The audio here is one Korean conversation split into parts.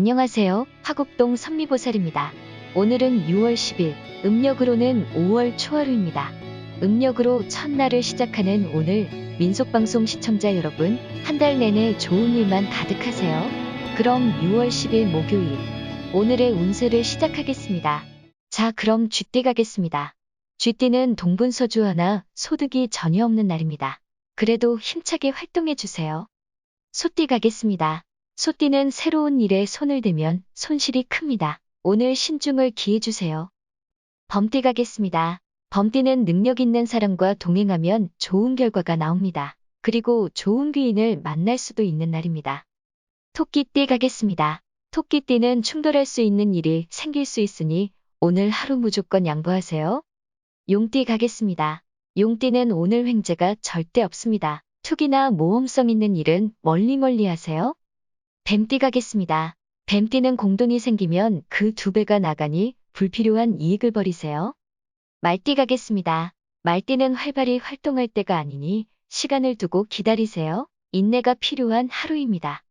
안녕하세요. 화곡동 선미보살입니다. 오늘은 6월 10일, 음력으로는 5월 초하루입니다. 음력으로 첫날을 시작하는 오늘 민속방송 시청자 여러분, 한 달 내내 좋은 일만 가득하세요. 그럼 6월 10일 목요일, 오늘의 운세를 시작하겠습니다. 자, 그럼 쥐띠 가겠습니다. 쥐띠는 동분서주 하나 소득이 전혀 없는 날입니다. 그래도 힘차게 활동해 주세요. 소띠 가겠습니다. 소띠는 새로운 일에 손을 대면 손실이 큽니다. 오늘 신중을 기해 주세요. 범띠 가겠습니다. 범띠는 능력 있는 사람과 동행하면 좋은 결과가 나옵니다. 그리고 좋은 귀인을 만날 수도 있는 날입니다. 토끼띠 가겠습니다. 토끼띠는 충돌할 수 있는 일이 생길 수 있으니 오늘 하루 무조건 양보하세요. 용띠 가겠습니다. 용띠는 오늘 횡재가 절대 없습니다. 투기나 모험성 있는 일은 멀리 멀리 하세요. 뱀띠 가겠습니다. 뱀띠는 공돈이 생기면 그 두 배가 나가니 불필요한 이익을 버리세요. 말띠 가겠습니다. 말띠는 활발히 활동할 때가 아니니 시간을 두고 기다리세요. 인내가 필요한 하루입니다.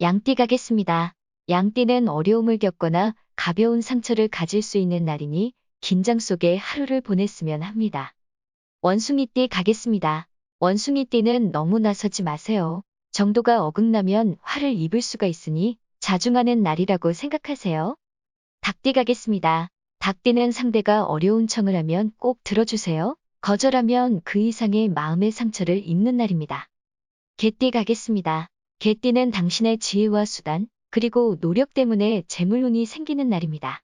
양띠 가겠습니다. 양띠는 어려움을 겪거나 가벼운 상처를 가질 수 있는 날이니 긴장 속에 하루를 보냈으면 합니다. 원숭이띠 가겠습니다. 원숭이띠는 너무 나서지 마세요. 정도가 어긋나면 화를 입을 수가 있으니 자중하는 날이라고 생각하세요. 닭띠 가겠습니다. 닭띠는 상대가 어려운 청을 하면 꼭 들어주세요. 거절하면 그 이상의 마음의 상처를 입는 날입니다. 개띠 가겠습니다. 개띠는 당신의 지혜와 수단, 그리고 노력 때문에 재물운이 생기는 날입니다.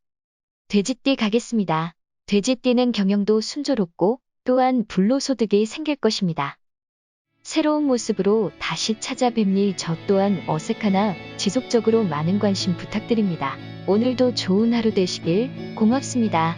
돼지띠 가겠습니다. 돼지띠는 경영도 순조롭고 또한 불로소득이 생길 것입니다. 새로운 모습으로 다시 찾아뵙니 저 또한 어색하나 지속적으로 많은 관심 부탁드립니다. 오늘도 좋은 하루 되시길 고맙습니다.